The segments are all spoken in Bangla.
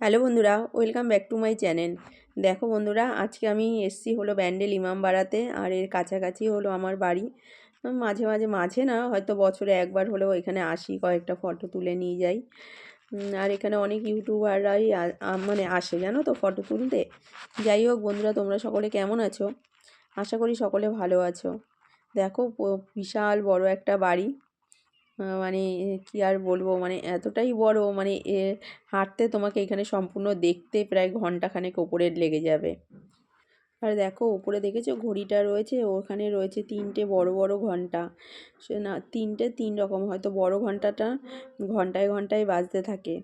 হ্যালো বন্ধুরা, welcome back to my channel. দেখো বন্ধুরা, আজকে আমি এসছি হলো ব্যান্ডেল ইমামবাড়াতে আর এর কাছাকাছি হলো আমার বাড়ি। মাঝে মাঝে মাঝে না, হয়তো বছরে একবার হলেও এখানে আসি, কয়েকটা ফটো তুলে নিয়ে যাই। আর এখানে অনেক ইউটিউবাররাই মানে আসে, জানো তো ফটো তুলতে। যাই হোক বন্ধুরা, তোমরা সকলে কেমন আছো? আশা করি সকলে ভালো আছো। দেখো বিশাল বড় একটা বাড়ি। মানে কী আর বলব? মানে এতটাই বড় মানে এ, হাঁটতে তোমাকে এখানে সম্পূর্ণ দেখতে প্রায় ঘন্টাখানেক ওপরে লেগে যাবে। আর দেখো, ওপরে দেখেছ? ঘড়িটা রয়েছে, ওখানে রয়েছে তিনটে বড় বড় ঘণ্টা। সে না, তিনটে তিন রকম, হয়তো বড় ঘন্টাটা ঘন্টায় ঘন্টায় বাজতে থাকে।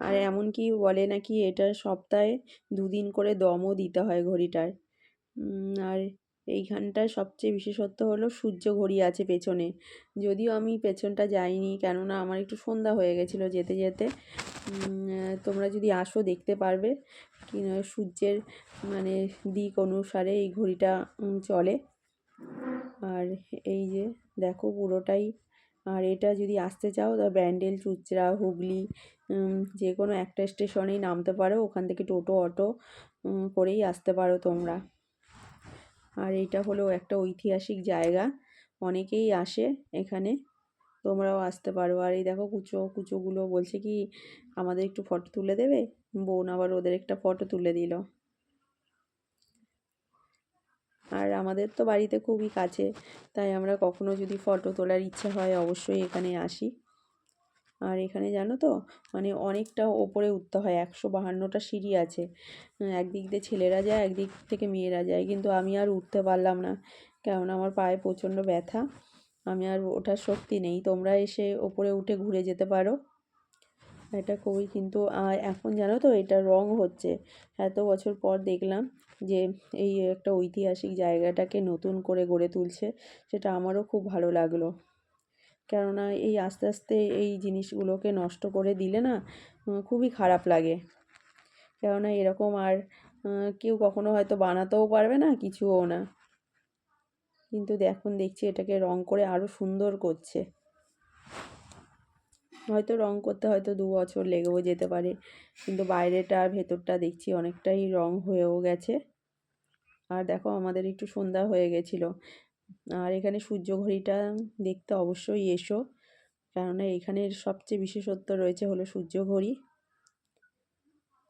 আর এমনকি বলে নাকি, এটা সপ্তাহে দুদিন করে দমও দিতে হয় ঘড়িটার। আর এইখানটায় সবচেয়ে বিশেষত্ব হলো সূর্য ঘড়ি আছে পেছনে। যদিও আমি পেছনটা যাইনি, কেননা আমার একটু সন্ধ্যা হয়ে গেছিল যেতে যেতে। তোমরা যদি আসো দেখতে পারবে কি সূর্যের মানে দিক অনুসারে এই ঘড়িটা চলে। আর এই যে দেখো পুরোটাই। আর এটা যদি আসতে চাও, তা ব্যান্ডেল, চুচড়া, হুগলি যে কোনো একটা স্টেশনেই নামতে পারো। ওখান থেকে টোটো, অটো করেই আসতে পারো তোমরা। আর এটা হলো একটা ঐতিহাসিক জায়গা। অনেকেই আসে এখানে, তোমরাও আসতে পারো। আর এই দেখো কুচো, কুচোগুলো বলছে কি, আমাদের একটু ফটো তুলে দেবে? বোন আবার ওদের একটা ফটো তুলে দিল। আর আমাদের তো বাড়িতে খুবই কাছে, তাই আমরা কখনো যদি ফটো তোলার ইচ্ছা হয় অবশ্যই এখানে আসি। আর এখানে জানো তো মানে অনেকটা ওপরে উঠতে হয়, একশো বাহান্নটা সিঁড়ি আছে। একদিক দিয়ে ছেলেরা যায়, একদিক থেকে মেয়েরা যায়, কিন্তু আমি আর উঠতে পারলাম না কেননা আমার পায়ে প্রচণ্ড ব্যথা। আমি আর ওঠার শক্তি নেই, তোমরা এসে ওপরে উঠে ঘুরে যেতে পারো। এটা খুবই কিন্তু এখন জানো তো, এটা রং হচ্ছে। এত বছর পর দেখলাম যে, এই একটা ঐতিহাসিক জায়গাটাকে নতুন করে গড়ে তুলছে, সেটা আমারও খুব ভালো লাগল। কেননা এই আস্তে আস্তে এই জিনিসগুলোকে নষ্ট করে দিলে না খুবই খারাপ লাগে। কেননা এরকম আর কেউ কখনো হয়তো বানাতেও পারবে না, কিছুও না। কিন্তু এখন দেখছি এটাকে রং করে আরও সুন্দর করছে। হয়তো রং করতে হয়তো দু বছর লেগেও যেতে পারে, কিন্তু বাইরেটা ভেতরটা দেখছি অনেকটাই রং হয়েও গেছে। আর দেখো, আমাদের একটু সন্ধ্যা হয়ে গেছিল। আর এখানে সূর্য ঘড়িটা দেখতে অবশ্যই এসো। কেননা এখানের সবচেয়ে বিশেষত্ব রয়েছে হলো সূর্য ঘড়ি।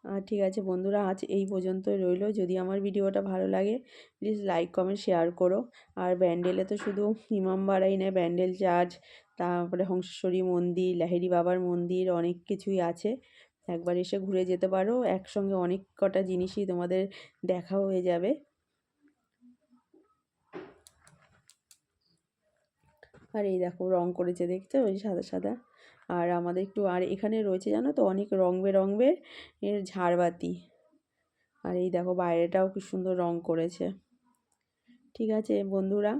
আর ঠিক আছে বন্ধুরা, আজ এই পর্যন্তই রইল। যদি আমার ভিডিওটা ভালো লাগে প্লিজ লাইক কমেন্ট শেয়ার করো। আর ব্যান্ডেলে তো শুধু ইমামবাড়াই নেয়, ব্যান্ডেল চার্চ, তারপরে হংসেশ্বরী মন্দির লাহেরি বাবার মন্দির, অনেক কিছুই আছে। একবার এসে ঘুরে যেতে পারো। একসঙ্গে অনেক কটা জিনিসই তোমাদের দেখা হয়ে যাবে। আর এই দেখো রং করেছে দেখতে, ওই সাদা সাদা। আর আমাদের একটু, আর এখানে রয়েছে জানো তো, অনেক রং বেরঙের এর ঝাড়বাতি। আর এই দেখো বাইরেটাও কি সুন্দর রং করেছে। ঠিক আছে বন্ধুরা,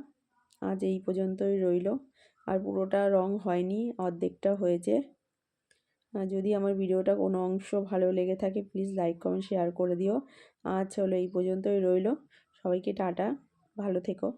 আজ এই পর্যন্তই রইল। আর পুরোটা রং হয়নি, অর্ধেকটা হয়েছে। যদি আমার ভিডিওটা কোনো অংশ ভালো লেগে থাকে প্লিজ লাইক কমেন্ট শেয়ার করে দিও। আজ হলো এই পর্যন্তই রইল। সবাইকে টাটা, ভালো থেকো।